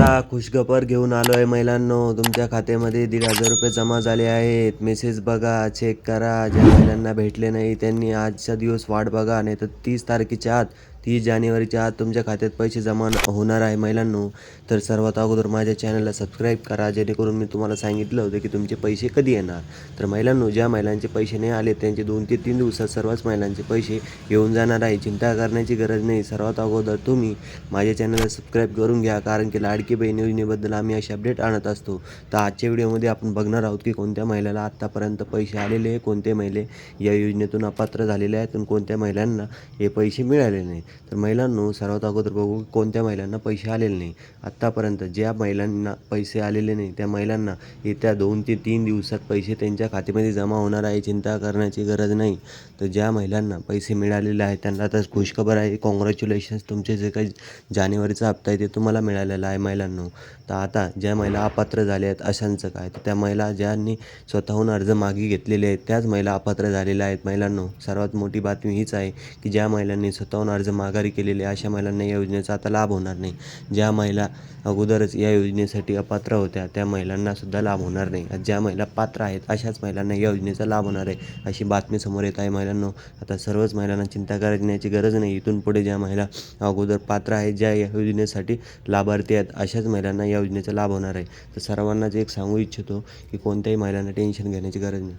तुम्हाला खुशखबर घेऊन आलो आहे महिलांनो. तुमच्या खात्यामध्ये दीड हजार रुपये जमा झाले आहेत. मेसेज बघा चेक करा. ज्या महिलांना भेटले नाही त्यांनी आजचा दिवस वाट बघा. नाही तर तीस तारखेच्या आत तीस जानेवारीच्या आत तुमच्या खात्यात पैसे जमा होणार आहे महिलांनो. तर सर्वात अगोदर माझ्या चॅनलला सबस्क्राईब करा जेणेकरून मी तुम्हाला सांगितलं होतं की तुमचे पैसे कधी येणार. तर महिलांनो ज्या महिलांचे पैसे नाही आले त्यांचे दोन ते तीन दिवसात सर्वच महिलांचे पैसे येऊन जाणार आहे. चिंता करण्याची गरज नाही. सर्वात अगोदर तुम्ही माझ्या चॅनलला सबस्क्राईब करून घ्या कारण की लाडकी बहीण योजनेबद्दल आम्ही असे अपडेट आणत असतो. तर आजच्या व्हिडिओमध्ये आपण बघणार आहोत की कोणत्या महिलाला आत्तापर्यंत पैसे आलेले आहे कोणते महिले या योजनेतून अपात्र झालेले आहेत आणि कोणत्या महिलांना हे पैसे मिळाले नाही तर महिलांनो सर्वात अगोदर बघू कोणत्या महिलांना पैसे आलेले नाही. आत्तापर्यंत ज्या महिलांना पैसे आलेले नाही त्या महिलांना येत्या दोन ते तीन दिवसात पैसे त्यांच्या खात्यामध्ये जमा होणार आहे चिंता करण्याची गरज नाही. तर ज्या महिलांना पैसे मिळालेले आहेत त्यांना तर खुशखबर आहे. कॉंग्रॅच्युलेशन्स तुमचे जे काही जानेवारीचा हप्ता आहे ते तुम्हाला मिळालेला आहे महिलांनो. तर आता ज्या महिला अपात्र झाल्या आहेत अशांचं काय? तर त्या महिला ज्यांनी स्वतःहून अर्ज मागे घेतलेले आहेत त्याच महिला अपात्र झालेल्या आहेत महिलांनो. सर्वात मोठी बातमी हीच आहे की ज्या महिलांनी स्वतःहून अर्ज माघारी केलेले आहे, अशा महिलांना या योजनेचा आता लाभ होणार नाही. ज्या महिला अगोदरच या योजनेसाठी अपात्र होत्या त्या महिलांना सुद्धा लाभ होणार नाही. ज्या महिला पात्र आहेत अशाच महिलांना या योजनेचा लाभ होणार आहे अशी बातमी समोर येत आहे महिलांनो. आता सर्वच महिलांना चिंता करण्याची गरज नाही. इथून पुढे ज्या महिला अगोदर पात्र आहेत ज्या या योजनेसाठी लाभार्थी आहेत अशाच महिलांना या योजनेचा लाभ होणार आहे. तर सर्वांनाच एक सांगू इच्छितो की कोणत्याही महिलांना टेन्शन घेण्याची गरज नाही.